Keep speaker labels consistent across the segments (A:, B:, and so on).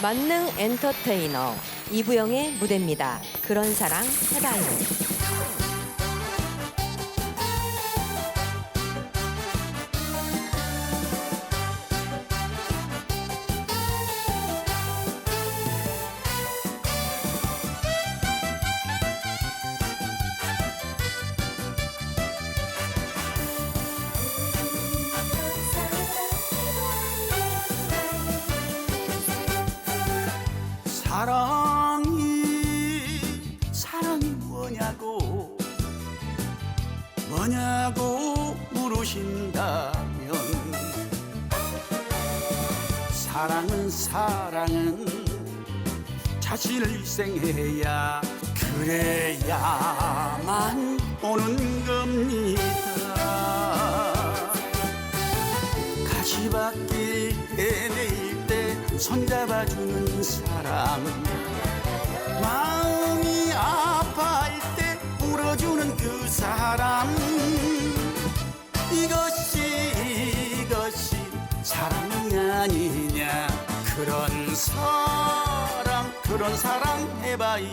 A: 만능 엔터테이너 이부영의 무대입니다. 그런 사랑 해봐요.
B: 사랑이 사랑이 뭐냐고. 뭐냐고 물으신다면 사랑은 사랑은 자신을 희생해야 그래야만 오는 겁니다 손잡아주는 사람 마음이 아파할 때 울어주는 그 사람 이것이 이것이 사랑이 아니냐. 그런 사랑 그런 사랑 해봐요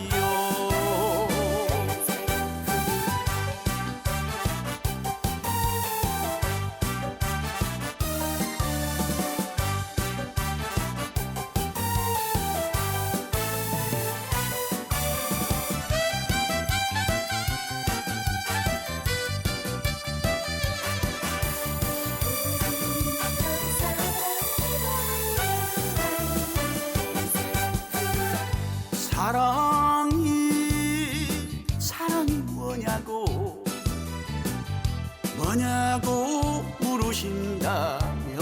B: 사랑이 사랑이 뭐냐고. 뭐냐고 물으신다면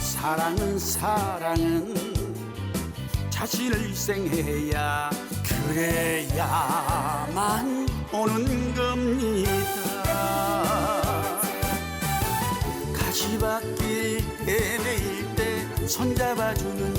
B: 사랑은 사랑은 자신을 희생해야 그래야만 오는 겁니다. 가시밭길 헤매일 때 손잡아주는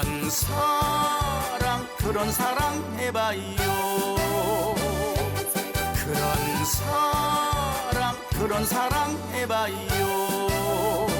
B: 그런 사랑 그런 사랑 해봐요. 그런 사랑 그런 사랑 해봐요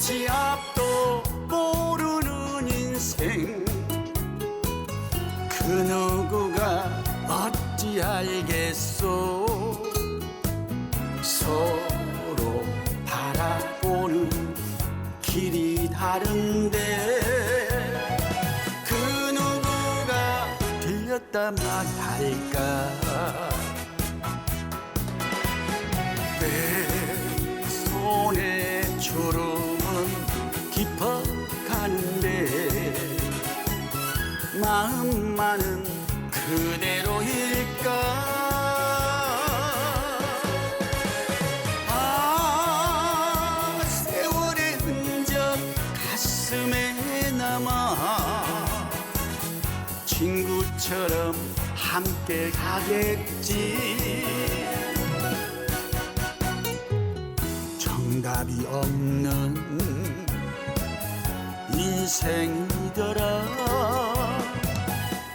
B: 한치 앞도 모르는 인생. 그 누구가 어찌 알겠소? 서로 바라보는 길이 다른데. 그 누구가 들렸다 말할까 처럼 함께 가겠지. 정답이 없는 인생이더라.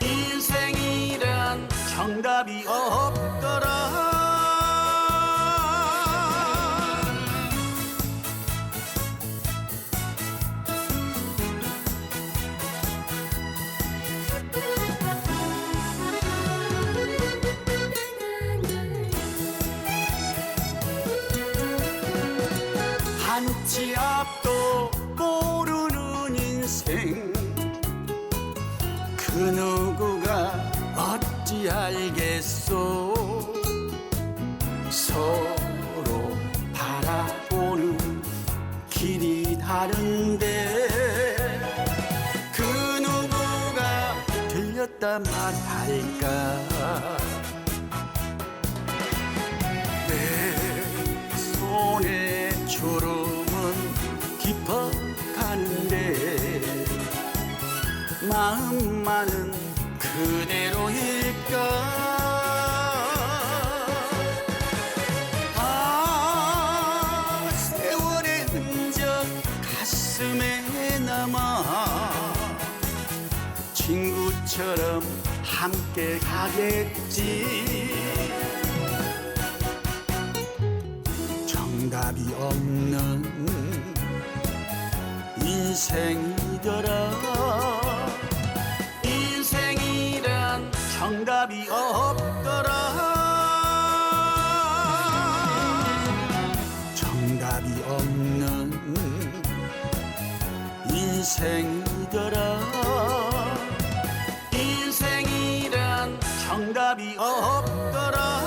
B: 인생이란 정답이 없더라 뒤 앞도 모르는 인생. 그 누구가 어찌 알겠소? 서로 바라보는 길이 다른데 그 누구가 들렸다 말할까 마음만은 그대로일까? 아 세월의 흔적 가슴에 남아 친구처럼 함께 가겠지. 정답이 없는 인생이더라 없더라. 정답이 없는 인생이더라. 인생이란 정답이 없더라